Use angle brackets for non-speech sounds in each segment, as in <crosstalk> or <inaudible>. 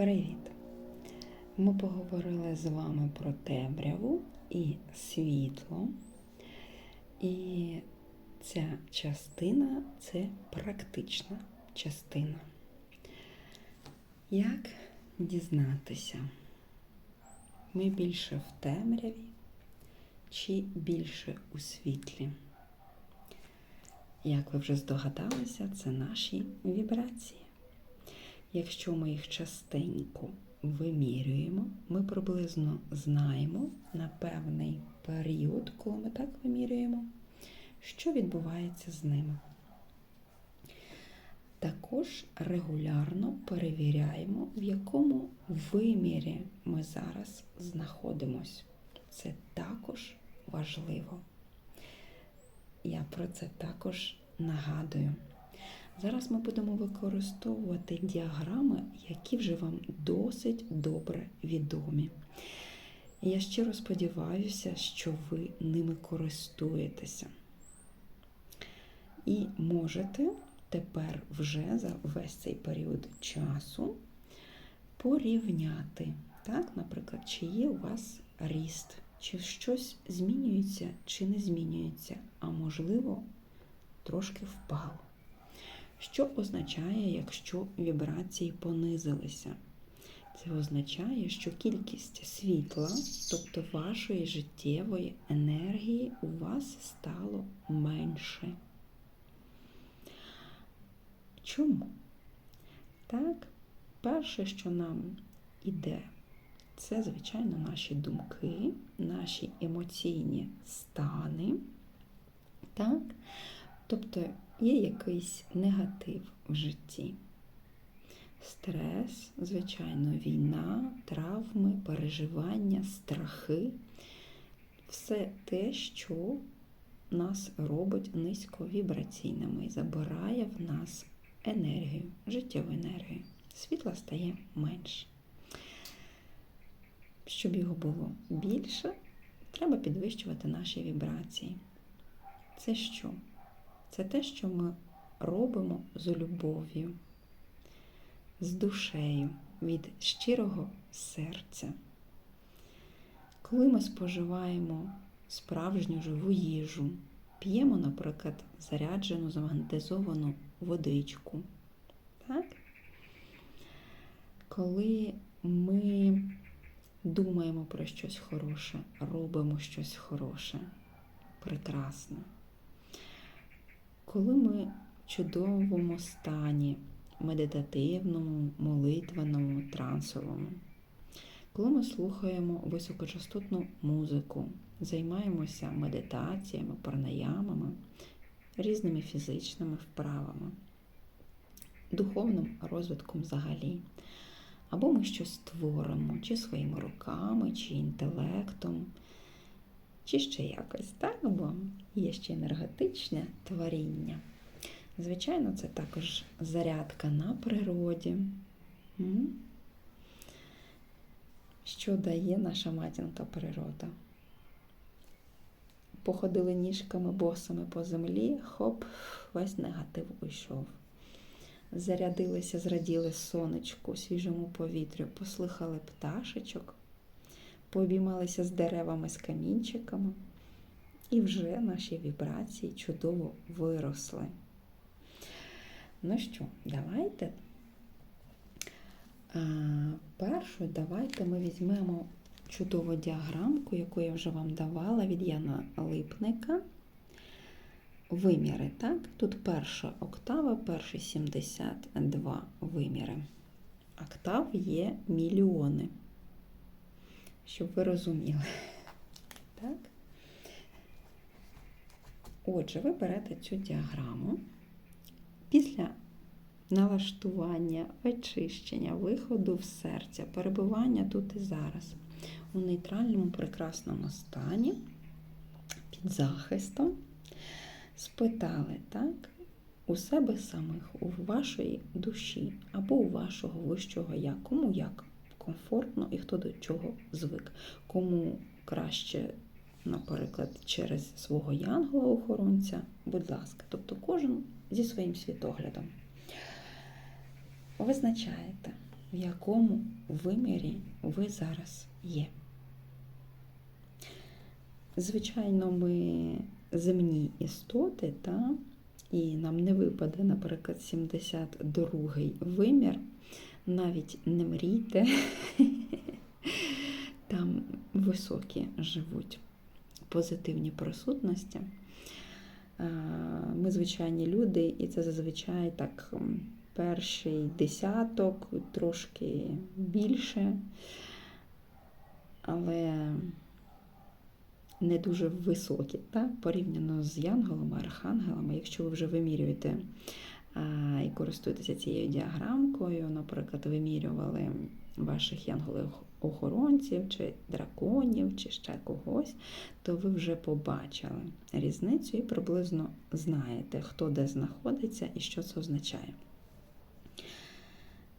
Привіт! Ми поговорили з вами про темряву і світло. І ця частина це практична частина. Як дізнатися? Ми більше в темряві чи більше у світлі? Як ви вже здогадалися, це наші вібрації. Якщо ми їх частенько вимірюємо, ми приблизно знаємо на певний період, коли ми так вимірюємо, що відбувається з ними. Також регулярно перевіряємо, в якому вимірі ми зараз знаходимось. Це також важливо. Я про це також нагадую. Зараз ми будемо використовувати діаграми, які вже вам досить добре відомі. Я щиро сподіваюся, що ви ними користуєтеся. І можете тепер вже за весь цей період часу порівняти, так, наприклад, чи є у вас ріст, чи щось змінюється, чи не змінюється, а можливо, трошки впало. Що означає, якщо вібрації понизилися? Це означає, що кількість світла, тобто вашої життєвої енергії, у вас стало менше. Чому? Так, перше, що нам іде, це, звичайно, наші думки, наші емоційні стани. Так? Тобто є якийсь негатив в житті. Стрес, звичайно, війна, травми, переживання, страхи все те, що нас робить низьковібраційними і забирає в нас енергію, життєву енергію. Світла стає менше. Щоб його було більше, треба підвищувати наші вібрації. Це що? Це те, що ми робимо з любов'ю, з душею, від щирого серця. Коли ми споживаємо справжню живу їжу, п'ємо, наприклад, заряджену, замагнетизовану водичку. Так? Коли ми думаємо про щось хороше, робимо щось хороше, прекрасне. Коли ми в чудовому стані, медитативному, молитвеному, трансовому, коли ми слухаємо високочастотну музику, займаємося медитаціями, парнаямами, різними фізичними вправами, духовним розвитком взагалі, або ми щось творимо, чи своїми руками, чи інтелектом чи ще якось, так? Бо є ще енергетичне творіння. Звичайно, це також зарядка на природі. Що дає наша матінка природа? Походили ніжками босами по землі, хоп, весь негатив уйшов. Зарядилися, зраділи сонечку, свіжому повітрю, послухали пташечок, пообіймалися з деревами, з камінчиками, і вже наші вібрації чудово виросли. Ну що, давайте. Першу, давайте ми візьмемо чудову діаграмку, яку я вже вам давала від Яна Липника. Виміри, так? Тут перша октава, перші 72 виміри. Октав є мільйони щоб ви розуміли. Так? Отже, ви берете цю діаграму. Після налаштування, очищення, виходу в серця, перебування тут і зараз, у нейтральному прекрасному стані, під захистом, спитали, так, у себе самих, у вашої душі або у вашого вищого я, кому як комфортно і хто до чого звик. Кому краще, наприклад, через свого янгола-охоронця, будь ласка, тобто кожен зі своїм світоглядом. Визначаєте, в якому вимірі ви зараз є. Звичайно, ми земні істоти, та, і нам не випаде, наприклад, 72-й вимір. Навіть не мрійте, там високі живуть позитивні присутності. Е, Ми звичайні люди, і це зазвичай так перший десяток, трошки більше, але не дуже високі, так? порівняно з янголами, архангелами. Якщо ви вже вимірюєте і користуєтеся цією діаграмкою, наприклад, вимірювали ваших янголів-охоронців, чи драконів, чи ще когось, то ви вже побачили різницю і приблизно знаєте, хто де знаходиться і що це означає.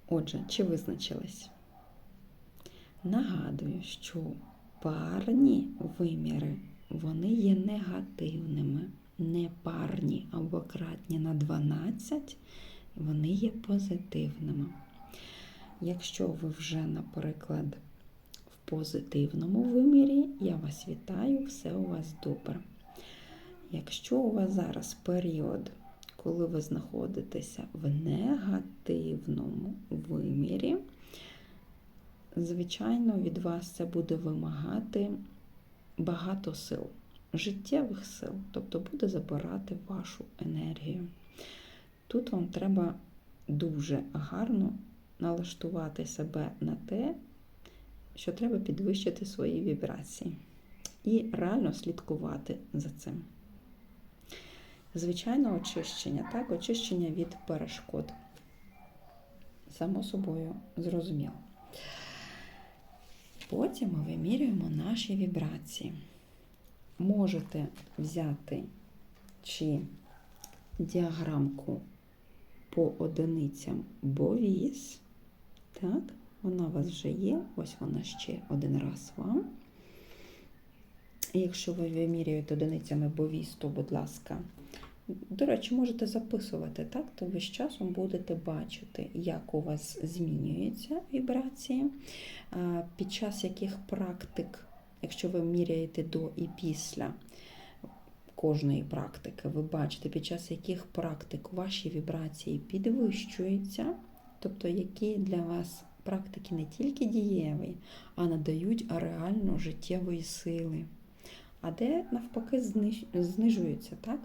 Отже, чи визначились? Нагадую, що парні виміри вони є негативними, непарні або кратні на 12, вони є позитивними. Якщо ви вже, наприклад, в позитивному вимірі, я вас вітаю, все у вас добре. Якщо у вас зараз період, коли ви знаходитеся в негативному вимірі, звичайно, від вас це буде вимагати багато сил, життєвих сил, тобто буде забирати вашу енергію. Тут вам треба дуже гарно налаштувати себе на те, що треба підвищити свої вібрації і реально слідкувати за цим. Звичайно, очищення, так, очищення від перешкод. Само собою, зрозуміло. Потім ми вимірюємо наші вібрації. Можете взяти чи діаграмку по одиницям Бовіс. Так, вона у вас вже є, ось вона ще один раз вам. Якщо ви вимірюєте одиницями Бовіс, то, будь ласка, до речі, можете записувати, так, то ви з часом будете бачити, як у вас змінюються вібрації, під час яких практик, якщо ви міряєте до і після кожної практики, ви бачите, під час яких практик ваші вібрації підвищуються, тобто які для вас практики не тільки дієві, а надають реально життєвої сили, а де навпаки знижуються, так?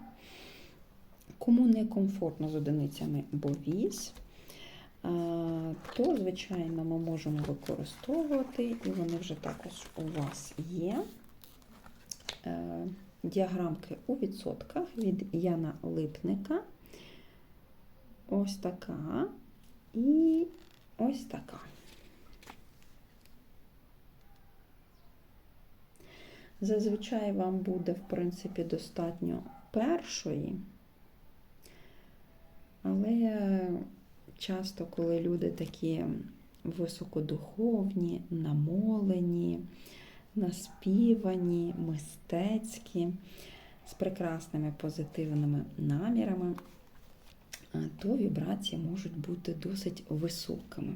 Кому не комфортно з одиницями бо бовіз, то, звичайно, ми можемо використовувати, і вони вже також у вас є. Е, діаграмки у відсотках від Яна Липника. Ось така і ось така. Зазвичай вам буде, в принципі, достатньо першої. Але часто, коли люди такі високодуховні, намолені, наспівані, мистецькі, з прекрасними позитивними намірами, то вібрації можуть бути досить високими.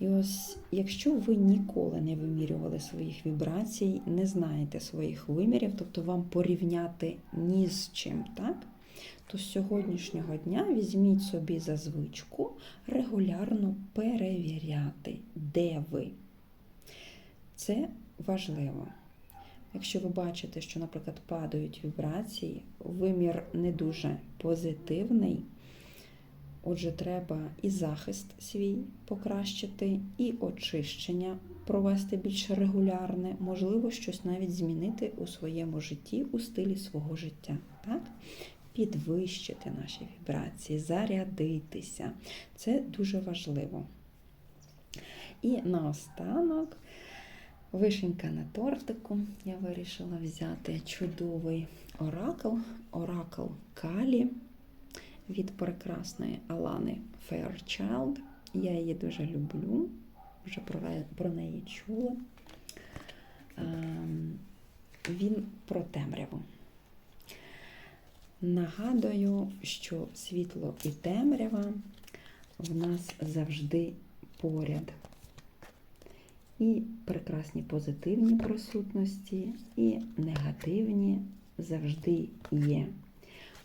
І ось, якщо ви ніколи не вимірювали своїх вібрацій, не знаєте своїх вимірів, тобто вам порівняти ні з чим, так? То з сьогоднішнього дня візьміть собі за звичку регулярно перевіряти, де ви. Це важливо. Якщо ви бачите, що, наприклад, падають вібрації, вимір не дуже позитивний, отже, треба і захист свій покращити, і очищення провести більш регулярне, можливо, щось навіть змінити у своєму житті, у стилі свого життя. Так? Підвищити наші вібрації, зарядитися. Це дуже важливо. І наостанок, вишенька на тортику, я вирішила взяти чудовий оракл, оракл Калі від прекрасної Алани Fairchild. Я її дуже люблю, вже про неї чула. Ем, він про темряву. Нагадую, що світло і темрява в нас завжди поряд. І прекрасні позитивні присутності, і негативні завжди є.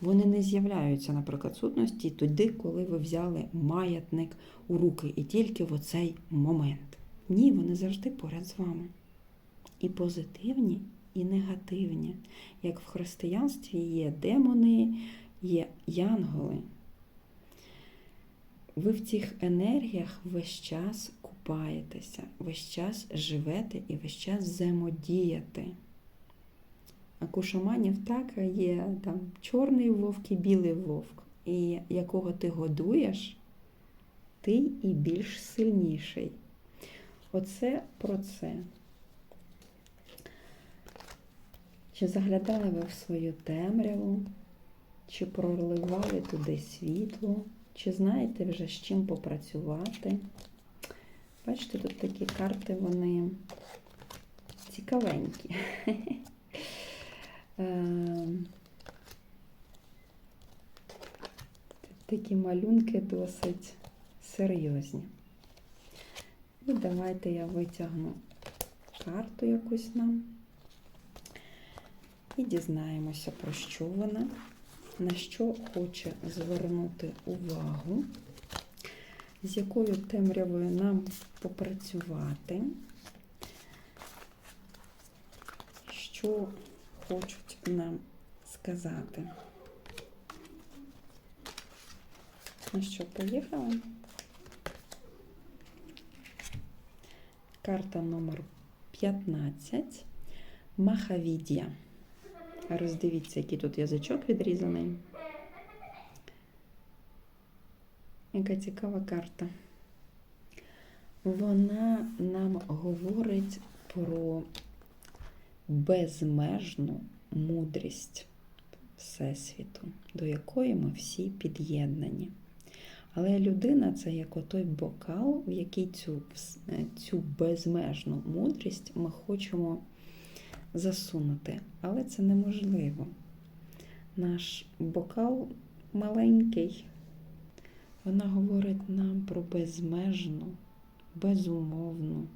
Вони не з'являються, наприклад, сутності тоді, коли ви взяли маятник у руки, і тільки в оцей момент. Ні, вони завжди поряд з вами. І позитивні, і негативні. Як в християнстві є демони, є янголи. Ви в цих енергіях весь час купаєтеся, весь час живете і весь час взаємодієте. А кушаманів так є там чорний вовк і білий вовк. І якого ти годуєш, ти і більш сильніший. Оце про це. Чи заглядали ви в свою темряву, чи проливали туди світло, чи знаєте вже з чим попрацювати? Бачите, тут такі карти, вони цікавенькі. <laughs> Ем, Такі малюнки досить серйозні. І давайте я витягну карту якусь нам і дізнаємося, про що вона, на що хоче звернути увагу, з якою темрявою нам попрацювати, що хочуть нам сказати. Ну що, поїхали? Карта номер 15. Махавідія. Роздивіться, який тут язичок відрізаний. Яка цікава карта. Вона нам говорить про безмежну мудрість Всесвіту, до якої ми всі під'єднані. Але людина це як отой бокал, в який цю, цю безмежну мудрість ми хочемо засунути. Але це неможливо. Наш бокал маленький. Вона говорить нам про безмежну, безумовну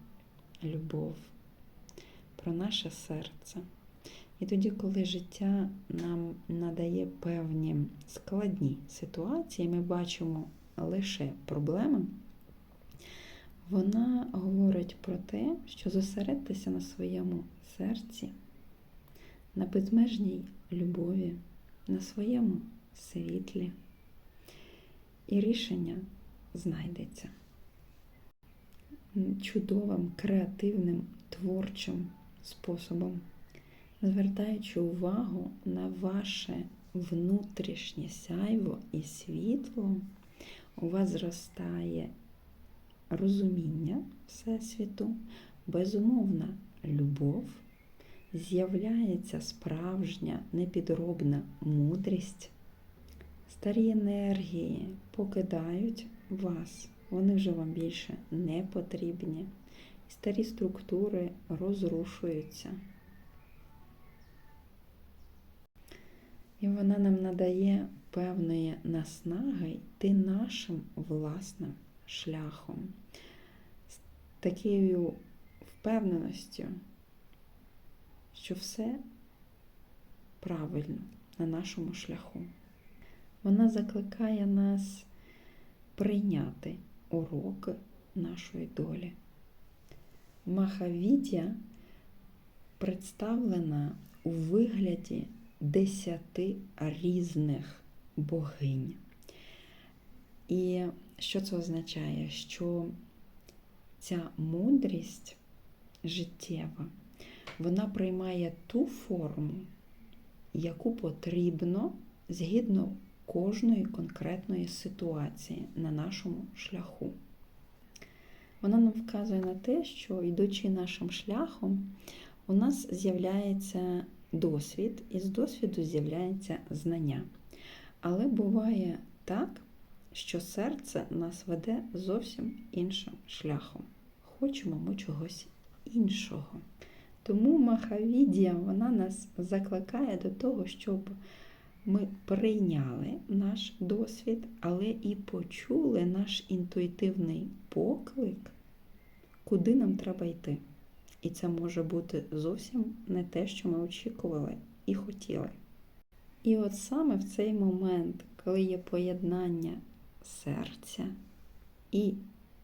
любов, про наше серце. І тоді, коли життя нам надає певні складні ситуації, ми бачимо лише проблеми, вона говорить про те, що зосередьтеся на своєму серці, на безмежній любові, на своєму світлі, і рішення знайдеться. Чудовим, креативним, творчим способом, звертаючи увагу на ваше внутрішнє сяйво і світло, у вас зростає розуміння Всесвіту, безумовна любов, з'являється справжня непідробна мудрість. Старі енергії покидають вас, вони вже вам більше не потрібні. Старі структури розрушуються. І вона нам надає певної наснаги йти нашим власним шляхом, такою впевненістю, що все правильно на нашому шляху. Вона закликає нас прийняти уроки нашої долі. Махавідя представлена у вигляді десяти різних богинь. І що це означає? Що ця мудрість життєва, вона приймає ту форму, яку потрібно згідно кожної конкретної ситуації на нашому шляху. Вона нам вказує на те, що йдучи нашим шляхом, у нас з'являється досвід, і з досвіду з'являється знання. Але буває так, що серце нас веде зовсім іншим шляхом. Хочемо ми чогось іншого. Тому Махавідія вона нас закликає до того, щоб ми прийняли наш досвід, але і почули наш інтуїтивний поклик, куди нам треба йти. І це може бути зовсім не те, що ми очікували і хотіли. І от саме в цей момент, коли є поєднання серця і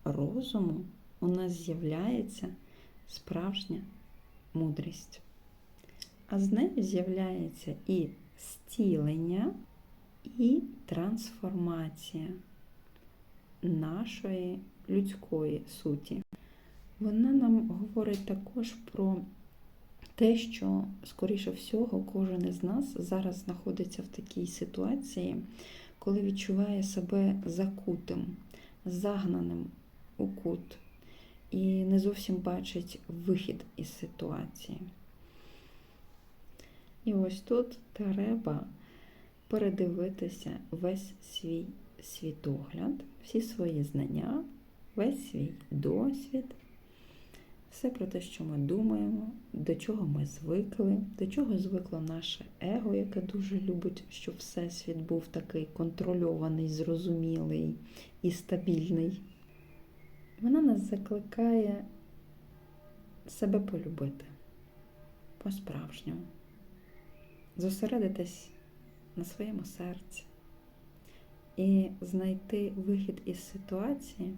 розуму, у нас з'являється справжня мудрість. А з нею з'являється і зцілення, і трансформація нашої людської суті. Вона нам говорить також про те, що, скоріше всього, кожен із нас зараз знаходиться в такій ситуації, коли відчуває себе закутим, загнаним у кут і не зовсім бачить вихід із ситуації. І ось тут треба передивитися весь свій світогляд, всі свої знання, весь свій досвід, все про те, що ми думаємо, до чого ми звикли, до чого звикло наше его, яке дуже любить, щоб всесвіт був такий контрольований, зрозумілий і стабільний. Вона нас закликає себе полюбити по-справжньому, зосередитись на своєму серці і знайти вихід із ситуації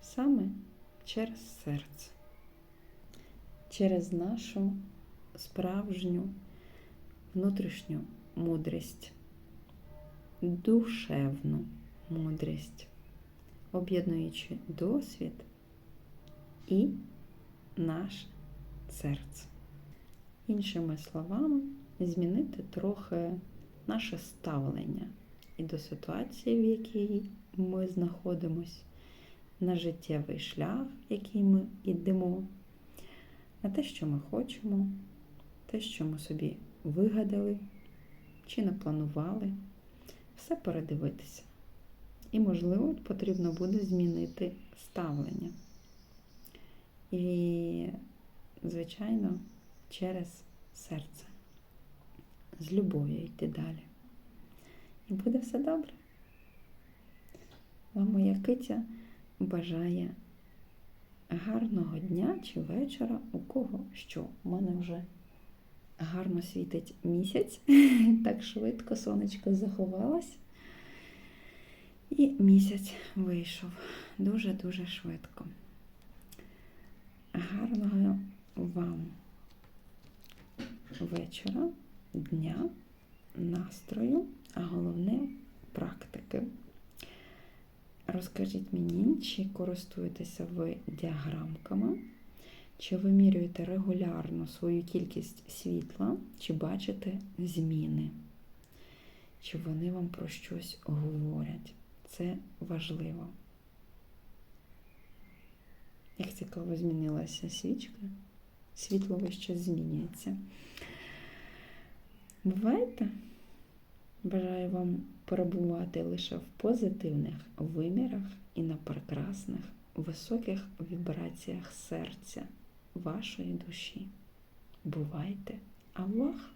саме через серце, через нашу справжню внутрішню мудрість, душевну мудрість об'єднуючи досвід і наше серце. Іншими словами, змінити трохи наше ставлення і до ситуації, в якій ми знаходимося, на життєвий шлях, який ми йдемо, на те, що ми хочемо, те, що ми собі вигадали чи напланували, все передивитися. І, можливо, потрібно буде змінити ставлення. І, звичайно, через серце. З любов'ю йти далі. І буде все добре. Вам моя киця бажає гарного дня чи вечора, у кого що. У мене вже гарно світить місяць, <laughs> так швидко сонечко заховалось. І місяць вийшов дуже-дуже швидко. Гарного вам вечора, дня, настрою, а головне практики. Розкажіть мені, чи користуєтеся ви діаграмками, чи вимірюєте регулярно свою кількість світла, чи бачите зміни, чи вони вам про щось говорять. Це важливо. Як цікаво змінилася свічка, світло вище змінюється. Бувайте! Бажаю вам перебувати лише в позитивних вимірах і на прекрасних, високих вібраціях серця вашої душі. Бувайте! Аллах!